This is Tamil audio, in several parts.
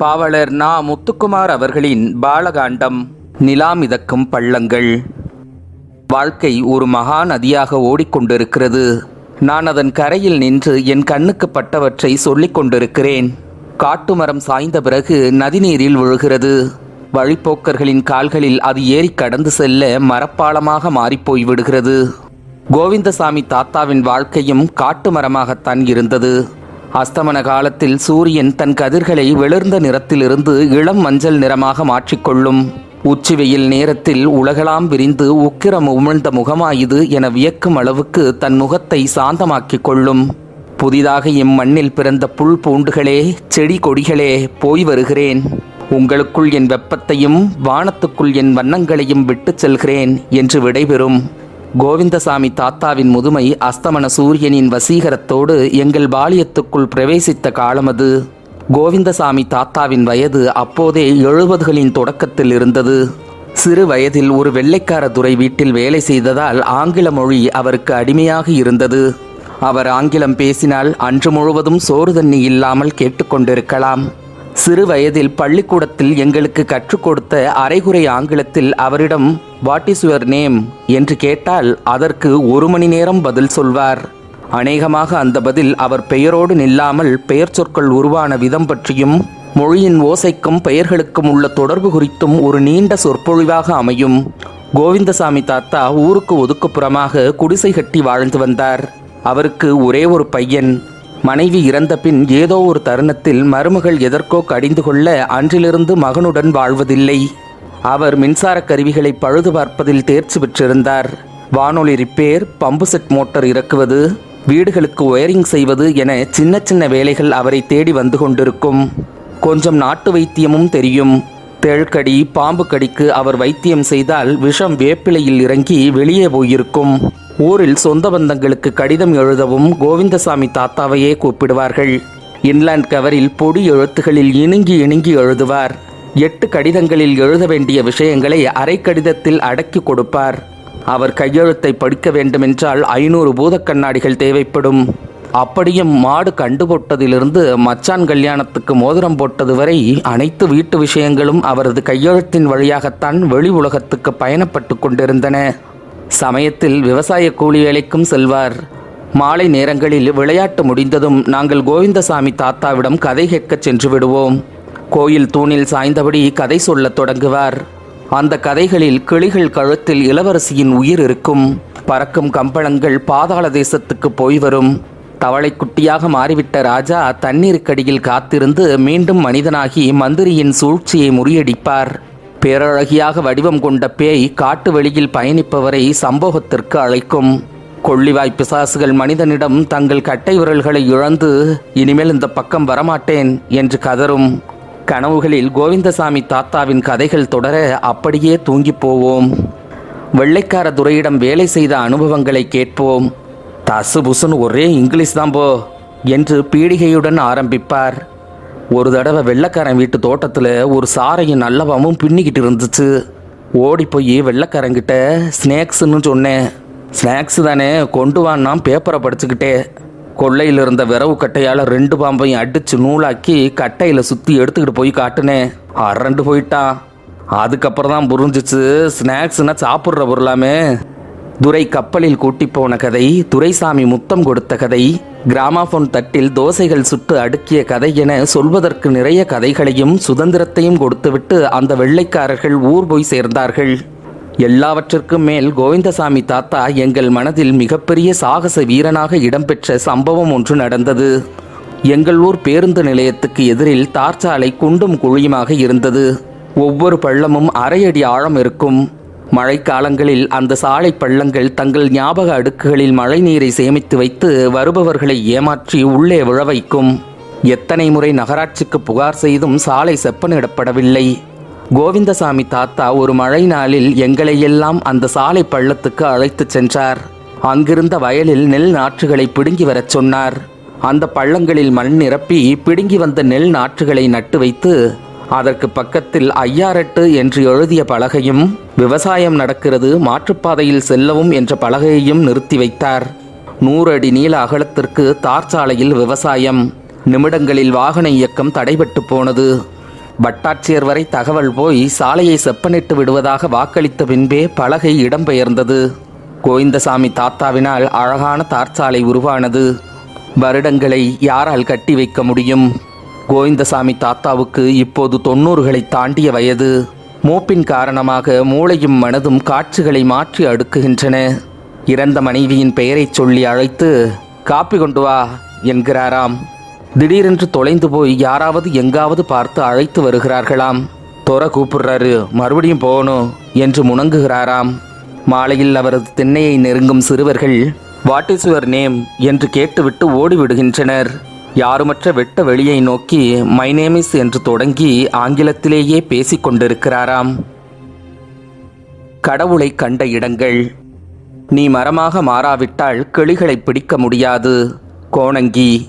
பாவலர் நா முத்துக்குமார் அவர்களின் பாலகாண்டம் நிலாமிதக்கும் பள்ளங்கள். வாழ்க்கை ஒரு மகா நதியாக ஓடிக்கொண்டிருக்கிறது. நான் அதன் கரையில் நின்று என் கண்ணுக்கு பட்டவற்றை சொல்லிக் கொண்டிருக்கிறேன். காட்டுமரம் சாய்ந்த பிறகு நதிநீரில் விழுகிறது. வழிப்போக்கர்களின் கால்களில் அது ஏறி கடந்து செல்ல மரப்பாலமாக மாறிப்போய் விடுகிறது. கோவிந்தசாமி தாத்தாவின் வாழ்க்கையும் காட்டு மரமாகத்தான் இருந்தது. அஸ்தமன காலத்தில் சூரியன் தன் கதிர்களை வெளிர்ந்த நிறத்திலிருந்து இளம் மஞ்சள் நிறமாக மாற்றிக்கொள்ளும். உச்சி வெயில் நேரத்தில் உலகளாம் விரிந்து உக்கிரம் உமிழ்ந்த முகமாயுது என வியக்கும் அளவுக்கு தன் முகத்தை சாந்தமாக்கிக் கொள்ளும். புதிதாக இம்மண்ணில் பிறந்த புல் பூண்டுகளே செடி கொடிகளே போய் வருகிறேன். உங்களுக்குள் என் வெப்பத்தையும் வானத்துக்குள் என் வண்ணங்களையும் விட்டுச் செல்கிறேன் என்று விடைபெறும். கோவிந்தசாமி தாத்தாவின் முதுமை அஸ்தமன சூரியனின் வசீகரத்தோடு எங்கள் பாலியத்துக்குள் பிரவேசித்த காலமது கோவிந்தசாமி தாத்தாவின் வயது அப்போதே எழுபதுகளின் தொடக்கத்தில் இருந்தது. சிறு வயதில் ஒரு வெள்ளைக்கார துறை வீட்டில் வேலை செய்ததால் ஆங்கில மொழி அவருக்கு அடிமையாக இருந்தது. அவர் ஆங்கிலம் பேசினால் அன்று முழுவதும் சோறு தண்ணி இல்லாமல் கேட்டுக்கொண்டிருக்கலாம். சிறு வயதில் பள்ளிக்கூடத்தில் எங்களுக்கு கற்றுக் கொடுத்த அரைகுறை ஆங்கிலத்தில் அவரிடம் வாட் இஸ் யுவர் நேம் என்று கேட்டால் அதற்கு ஒரு மணி நேரம் பதில் சொல்வார். அநேகமாக அந்த பதில் அவர் பெயரோடு நில்லாமல் பெயர் சொற்கள் உருவான விதம் பற்றியும் மொழியின் ஓசைக்கும் பெயர்களுக்கும் உள்ள தொடர்பு குறித்தும் ஒரு நீண்ட சொற்பொழிவாக அமையும். கோவிந்தசாமி தாத்தா ஊருக்கு ஒதுக்குப்புறமாக குடிசை கட்டி வாழ்ந்து வந்தார். அவருக்கு ஒரே ஒரு பையன். மனைவி இறந்த பின் ஏதோ ஒரு தருணத்தில் மருமகள் எதற்கோ கடிந்து கொள்ள அன்றிலிருந்து மகனுடன் வாழ்வதில்லை. அவர் மின்சார கருவிகளை பழுது பார்ப்பதில் தேர்ச்சி பெற்றிருந்தார். வானொலி ரிப்பேர் பம்பு செட் மோட்டார் இறக்குவது வீடுகளுக்கு ஒயரிங் செய்வது என சின்ன சின்ன வேலைகள் அவரை தேடி வந்து கொண்டிருக்கும். கொஞ்சம் நாட்டு வைத்தியமும் தெரியும். தேழ்கடி பாம்பு கடிக்கு அவர் வைத்தியம் செய்தால் விஷம் வேப்பிலையில் இறங்கி வெளியே போயிருக்கும். ஊரில் சொந்த பந்தங்களுக்கு கடிதம் எழுதவும் கோவிந்தசாமி தாத்தாவையே கூப்பிடுவார்கள். இன்லாண்ட் கவரில் பொடி எழுத்துகளில் இணுங்கி இணுங்கி எழுதுவார். எட்டு கடிதங்களில் எழுத வேண்டிய விஷயங்களை அரை கடிதத்தில் அடக்கி கொடுப்பார். அவர் கையெழுத்தை படிக்க வேண்டுமென்றால் ஐநூறு பூதக் கண்ணாடிகள் தேவைப்படும். அப்படியும் மாடு கண்டுபோட்டதிலிருந்து மச்சான் கல்யாணத்துக்கு மோதிரம் போட்டது வரை அனைத்து வீட்டு விஷயங்களும் அவரது கையெழுத்தின் வழியாகத்தான் வெளி உலகத்துக்கு பயணப்பட்டு கொண்டிருந்தன. சமயத்தில் விவசாய கூலி வேலைக்கும் செல்வார். மாலை நேரங்களில் விளையாட்டு முடிந்ததும் நாங்கள் கோவிந்தசாமி தாத்தாவிடம் கதை கேட்கச் சென்று விடுவோம். கோயில் தூணில் சாய்ந்தபடி கதை சொல்லத் தொடங்குவார். அந்த கதைகளில் கிளிகள் கழுத்தில் இளவரசியின் உயிர் இருக்கும். பறக்கும் கம்பளங்கள் பாதாள தேசத்துக்கு போய் வரும். தவளைக்குட்டியாக மாறிவிட்ட ராஜா தண்ணீருக்கடியில் காத்திருந்து மீண்டும் மனிதனாகி மந்திரியின் சூழ்ச்சியை முறியடிப்பார். பேரழகியாக வடிவம் கொண்ட பேய் காட்டு வெளியில் பயணிப்பவரை சம்பவத்திற்கு அழைக்கும். கொள்ளிவாய் பிசாசுகள் மனிதனிடம் தங்கள் கட்டை விரல்களை இழந்து இனிமேல் இந்த பக்கம் வரமாட்டேன் என்று கதரும் கனவுகளில் கோவிந்தசாமி தாத்தாவின் கதைகள் தொடர அப்படியே தூங்கிப் போவோம். வெள்ளைக்கார துறையிடம் வேலை செய்த அனுபவங்களை கேட்போம். தசு புசுன்னு ஒரே இங்கிலீஷ் தான் போ என்று பீடிகையுடன் ஆரம்பிப்பார். ஒரு தடவை வெள்ளைக்காரன் வீட்டு தோட்டத்தில் ஒரு சாரையும் நல்லவாவும் பின்னிக்கிட்டு இருந்துச்சு. ஓடி போய் வெள்ளைக்காரங்கிட்ட ஸ்நாக்ஸ்னு சொன்னேன். ஸ்நாக்ஸ் தானே கொண்டு வான்னா பேப்பரை படிச்சுக்கிட்டே. கொள்ளையில் இருந்த விரவு கட்டையால் ரெண்டு பாம்பையும் அடித்து நூலாக்கி கட்டையில் சுற்றி எடுத்துக்கிட்டு போய் காட்டுனேன். அரண்டு போயிட்டான். அதுக்கப்புறம் தான் புரிஞ்சிச்சு ஸ்நாக்ஸ்னா சாப்பிட்ற பொருளாமே. துரை கப்பலில் கூட்டி போன கதை துரைசாமி முத்தம் கொடுத்த கதை. கிராமாபோன் தட்டில் தோசைகள் சுட்டு அடுக்கிய கதை என சொல்வதற்கு நிறைய கதைகளையும் சுதந்திரத்தையும் கொடுத்துவிட்டு அந்த வெள்ளைக்காரர்கள் ஊர் போய் சேர்ந்தார்கள். எல்லாவற்றிற்கும் மேல் கோவிந்தசாமி தாத்தா எங்கள் மனதில் மிகப்பெரிய சாகச வீரனாக இடம்பெற்ற சம்பவம் ஒன்று நடந்தது. எங்கள் ஊர் பேருந்து நிலையத்துக்கு எதிரில் தார்ச்சாலை குண்டும் குழியுமாக இருந்தது. ஒவ்வொரு பள்ளமும் அரை அடி ஆழம் இருக்கும். மழைக்காலங்களில் அந்த சாலை பள்ளங்கள் தங்கள் ஞாபக அடுக்குகளில் மழைநீரை சேமித்து வைத்து வருபவர்களை ஏமாற்றி உள்ளே விழ வைக்கும். எத்தனை முறை நகராட்சிக்கு புகார் செய்தும் சாலை செப்பனிடப்படவில்லை. கோவிந்தசாமி தாத்தா ஒரு மழை நாளில் எங்களையெல்லாம் அந்த சாலை பள்ளத்துக்கு அழைத்துச் சென்றார். அங்கிருந்த வயலில் நெல் நாற்றுகளை பிடுங்கி வரச் சொன்னார். அந்த பள்ளங்களில் மண் நிரப்பி பிடுங்கி வந்த நெல் நாற்றுகளை நட்டு வைத்து அதற்கு பக்கத்தில் ஐயாரெட்டு என்று எழுதிய பலகையும் விவசாயம் நடக்கிறது மாற்றுப்பாதையில் செல்லவும் என்ற பலகையையும் நிறுத்தி வைத்தார். நூறு அடி நீள அகலத்திற்கு தார் சாலையில் விவசாயம். நிமிடங்களில் வாகன இயக்கம் தடைபட்டு போனது. வட்டாட்சியர் வரை தகவல் போய் சாலையை செப்பனிட்டு விடுவதாக வாக்களித்த பின்பே பலகை இடம்பெயர்ந்தது. கோவிந்தசாமி தாத்தாவினால் அழகான தார்ச்சாலை உருவானது. வருடங்களை யாரால் கட்டி வைக்க முடியும்? கோவிந்தசாமி தாத்தாவுக்கு இப்போது தொன்னூறுகளை தாண்டிய வயது. மூப்பின் காரணமாக மூளையும் மனதும் காட்சிகளை மாற்றி அடுக்குகின்றன. இறந்த மனைவியின் பெயரைச் சொல்லி அழைத்து காப்பி கொண்டு வா என்கிறாராம். திடீரென்று தொலைந்து போய் யாராவது எங்காவது பார்த்து அழைத்து வருகிறார்களாம். தொர கூப்பிடுறாரு மறுபடியும் போகணும் என்று முணங்குகிறாராம். மாலையில் அவரது திண்ணையை நெருங்கும் சிறுவர்கள் வாட் இஸ் யுவர் நேம்? என்று கேட்டுவிட்டு ஓடிவிடுகின்றனர். யாருமற்ற வெட்ட வெளியை நோக்கி மைனேமிஸ் என்று தொடங்கி ஆங்கிலத்திலேயே பேசிக் கொண்டிருக்கிறாராம். கடவுளை கண்ட இடங்கள் நீ மரமாக மாறாவிட்டால் கிளிகளை பிடிக்க முடியாது கோணங்கி.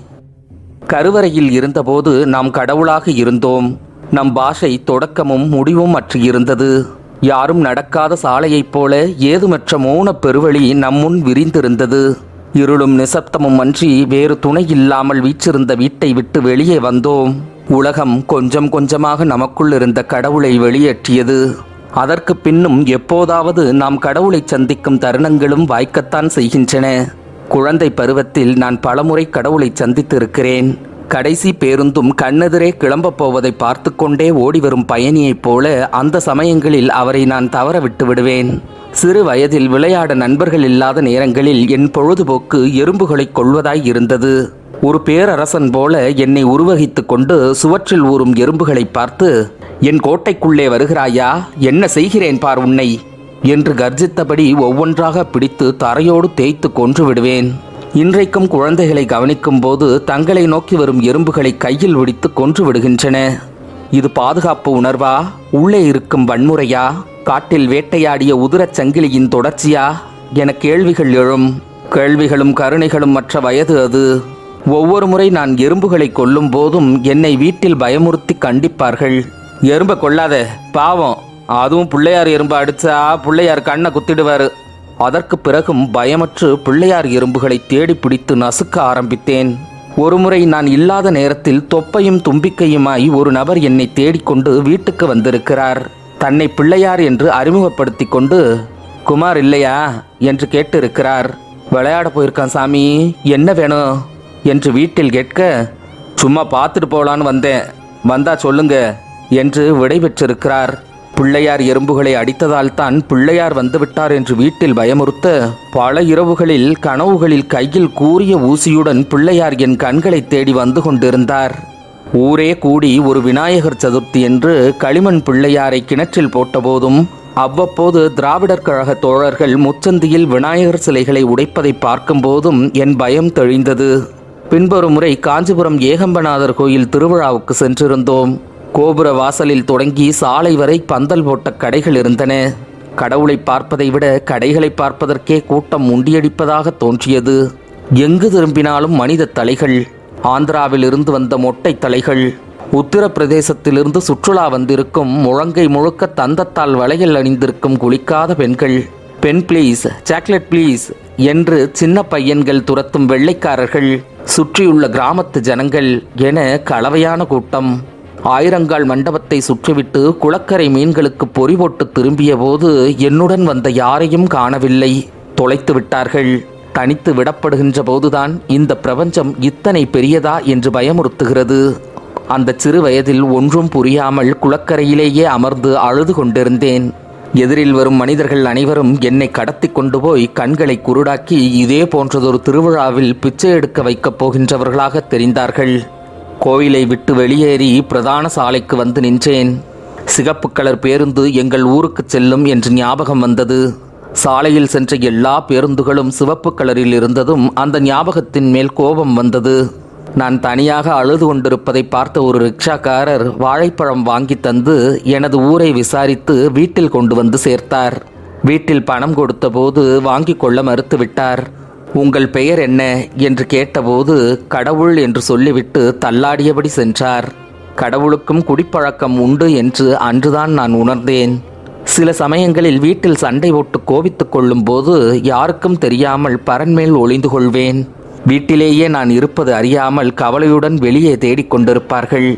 கருவறையில் இருந்தபோது நாம் கடவுளாக இருந்தோம். நம் பாஷை தொடக்கமும் முடிவும் அற்று இருந்தது. யாரும் நடக்காத சாலையைப் போல ஏதுமற்ற மௌன பெருவழி நம்முன் விரிந்திருந்தது. இருளும் நிசப்தமும் அன்றி வேறு துணை இல்லாமல் வீற்றிருந்த வீட்டை விட்டு வெளியே வந்தோம். உலகம் கொஞ்சம் கொஞ்சமாக நமக்குள் இருந்த கடவுளை வெளியேற்றியது. அதற்கு பின்னும் எப்போதாவது நாம் கடவுளை சந்திக்கும் தருணங்களும் வாய்க்கத்தான் செய்கின்றன. குழந்தை பருவத்தில் நான் பலமுறை கடவுளை சந்தித்திருக்கிறேன். கடைசி பேருந்தும் கண்ணெதிரே கிளம்பப் போவதை பார்த்து கொண்டே ஓடிவரும் பயணியைப் போல அந்த சமயங்களில் அவரை நான் தவற விட்டு விடுவேன் சிறு வயதில் விளையாட நண்பர்கள் இல்லாத நேரங்களில் என் பொழுதுபோக்கு எறும்புகளை கொள்வதாய் இருந்தது. ஒரு பேரரசன் போல என்னை உருவகித்துக் கொண்டு சுவற்றில் ஊறும் எறும்புகளை பார்த்து என் கோட்டைக்குள்ளே வருகிறாயா? என்ன செய்கிறேன் பார் உன்னை? என்று கர்ஜித்தபடி ஒவ்வொன்றாக பிடித்து தரையோடு தேய்த்து கொன்று விடுவேன். இன்றைக்கும் குழந்தைகளை கவனிக்கும் போது தங்களை நோக்கி வரும் எறும்புகளை கையில் விடித்து கொன்று விடுகின்றன. இது பாதுகாப்பு உணர்வா? உள்ளே இருக்கும் வன்முறையா? காட்டில் வேட்டையாடிய உதிரச் சங்கிலியின் தொடர்ச்சியா? என கேள்விகள் எழும். கேள்விகளும் கருணைகளும் மற்ற வயது அது. ஒவ்வொரு முறை நான் எறும்புகளை கொல்லும் போதும் என்னை வீட்டில் பயமுறுத்தி கண்டிப்பார்கள். எறும்பை கொள்ளாத பாவம். அதுவும் பிள்ளையார் எறும்பு அடிச்சா பிள்ளையார் கண்ணை குத்திடுவாரு. அதற்கு பிறகும் பயமற்று பிள்ளையார் எறும்புகளை தேடி பிடித்து நசுக்க ஆரம்பித்தேன். ஒருமுறை நான் இல்லாத நேரத்தில் தொப்பையும் தும்பிக்கையுமாய் ஒரு நபர் என்னை தேடிக்கொண்டு வீட்டுக்கு வந்திருக்கிறார். தன்னை பிள்ளையார் என்று அறிமுகப்படுத்தி கொண்டு குமார் இல்லையா என்று கேட்டு இருக்கிறார் விளையாட போயிருக்கான் சாமி. என்ன வேணும் என்று வீட்டில் கேட்க சும்மா பார்த்துட்டு போகலான்னு வந்தேன். வந்தா சொல்லுங்க என்று விடை பெற்றிருக்கிறார். பிள்ளையார் எறும்புகளை அடித்ததால் தான் பிள்ளையார் வந்துவிட்டார் என்று வீட்டில் பயமுறுத்த பல இரவுகளில் கனவுகளில் கையில் கூறிய ஊசியுடன் பிள்ளையார் என் கண்களை தேடி வந்து கொண்டிருந்தார். ஊரே கூடி ஒரு விநாயகர் சதுர்த்தி என்று களிமண் பிள்ளையாரை கிணற்றில் போட்டபோதும் அவ்வப்போது திராவிடர் கழக தோழர்கள் முச்சந்தியில் விநாயகர் சிலைகளை உடைப்பதை பார்க்கும்போதும் என் பயம் தெளிந்தது. பின்பொரு முறை காஞ்சிபுரம் ஏகம்பநாதர் கோயில் திருவிழாவுக்கு சென்றிருந்தோம். கோபுர வாசலில் தொடங்கி சாலை வரை பந்தல் போட்ட கடைகள் இருந்தன. கடவுளை பார்ப்பதை விட கடைகளை பார்ப்பதற்கே கூட்டம் முண்டியடிப்பதாக தோன்றியது. எங்கு திரும்பினாலும் மனித தலைகள் ஆந்திராவில் இருந்து வந்த மொட்டை தலைகள் உத்தரப்பிரதேசத்திலிருந்து சுற்றுலா வந்திருக்கும் முழங்கை முழுக்க தந்தத்தால் வளையல் அணிந்திருக்கும் குளிக்காத பெண்கள். பென் ப்ளீஸ் சாக்லேட் ப்ளீஸ் என்று சின்ன பையன்கள் துரத்தும் வெள்ளைக்காரர்கள் சுற்றியுள்ள கிராமத்து ஜனங்கள் என கலவையான கூட்டம். ஆயிரங்கால் மண்டபத்தை சுற்றிவிட்டு குளக்கரை மீன்களுக்கு பொறி போட்டு திரும்பிய போது என்னுடன் வந்த யாரையும் காணவில்லை. தொலைத்து விட்டார்கள் தனித்து விடப்படுகின்ற போதுதான் இந்த பிரபஞ்சம் இத்தனை பெரியதா என்று பயமுறுத்துகிறது. அந்த சிறு வயதில் ஒன்றும் புரியாமல் குளக்கரையிலேயே அமர்ந்து அழுது கொண்டிருந்தேன். எதிரில் வரும் மனிதர்கள் அனைவரும் என்னை கடத்தி கொண்டு போய் கண்களை குருடாக்கி இதே போன்றதொரு திருவிழாவில் பிச்சை எடுக்க வைக்கப் போகின்றவர்களாக தெரிந்தார்கள். கோயிலை விட்டு வெளியேறி பிரதான சாலைக்கு வந்து நின்றேன். சிகப்பு கலர் பேருந்து எங்கள் ஊருக்கு செல்லும் என்று ஞாபகம் வந்தது. சாலையில் சென்ற எல்லா பேருந்துகளும் சிவப்பு கலரில் இருந்ததும் அந்த ஞாபகத்தின் மேல் கோபம் வந்தது. நான் தனியாக அழுது கொண்டிருப்பதை பார்த்த ஒரு ரிக்ஷாக்காரர் வாழைப்பழம் வாங்கி தந்து எனது ஊரை விசாரித்து வீட்டில் கொண்டு வந்து சேர்த்தார். வீட்டில் பணம் கொடுத்தபோது வாங்கிக் கொள்ள மறுத்துவிட்டார். உங்கள் பெயர் என்ன என்று கேட்டபோது கடவுள் என்று சொல்லிவிட்டு தள்ளாடியபடி சென்றார். கடவுளுக்கும் குடிப்பழக்கம் உண்டு என்று அன்றுதான் நான் உணர்ந்தேன். சில சமயங்களில் வீட்டில் சண்டை போட்டு கோபித்துக் கொள்ளும் போது யாருக்கும் தெரியாமல் பரன்மேல் ஒளிந்து கொள்வேன். வீட்டிலேயே நான் இருப்பது அறியாமல் கவலையுடன் வெளியே தேடிக் கொண்டிருப்பார்கள்.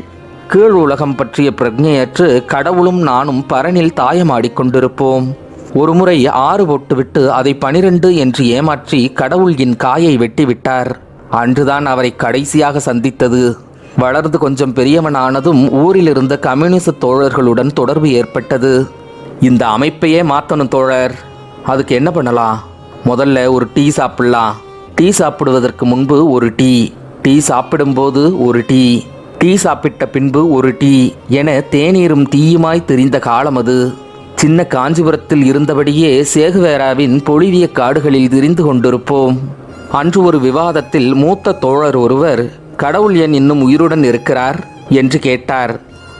கீழ் உலகம் பற்றிய பிரஜையற்று கடவுளும் நானும் பரனில் தாயமாடிக்கொண்டிருப்போம் ஒருமுறை ஆறு போட்டுவிட்டு அதை பனிரெண்டு என்று ஏமாற்றி கடவுள் என் காயை வெட்டிவிட்டார். அன்றுதான் அவரை கடைசியாக சந்தித்தது. வளர்ந்து கொஞ்சம் பெரியவனானதும் ஊரில் இருந்த கம்யூனிஸ்ட் தோழர்களுடன் தொடர்பு ஏற்பட்டது. இந்த அமைப்பையே மாற்றணும் தோழர். அதுக்கு என்ன பண்ணலாம்? முதல்ல ஒரு டீ சாப்பிடலாம். டீ சாப்பிடுவதற்கு முன்பு ஒரு டீ. டீ சாப்பிடும்போது ஒரு டீ. டீ சாப்பிட்ட பின்பு ஒரு டீ என தேநீரும் தீயுமாய் தெரிந்த காலம் அது. சின்ன காஞ்சிபுரத்தில் இருந்தபடியே சேகுவேராவின் பொழிவிய காடுகளில் திரிந்து கொண்டிருப்போம். அன்று ஒரு விவாதத்தில் மூத்த தோழர் ஒருவர் கடவுள் என் இன்னும் உயிருடன் இருக்கிறார்? என்று கேட்டார்.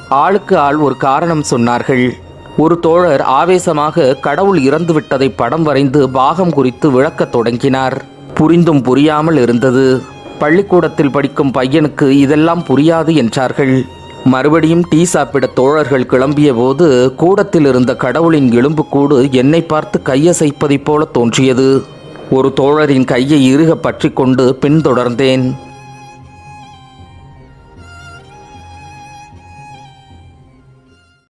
ஆளுக்கு ஆள் ஒரு காரணம் சொன்னார்கள். ஒரு தோழர் ஆவேசமாக கடவுள் இறந்து விட்டதை படம் வரைந்து பாகம் குறித்து விளக்கத் தொடங்கினார். புரிந்தும் புரியாமல் இருந்தது. பள்ளிக்கூடத்தில் படிக்கும் பையனுக்கு இதெல்லாம் புரியாது என்றார்கள். மறுபடியும் டீ சாப்பிட தோழர்கள் கிளம்பிய போது கூடத்தில் இருந்த கடவுளின் எலும்புக்கூடு என்னை பார்த்து கையசைப்பதைப் போல தோன்றியது. ஒரு தோழரின் கையை இறுக பற்றி கொண்டு பின்தொடர்ந்தேன்.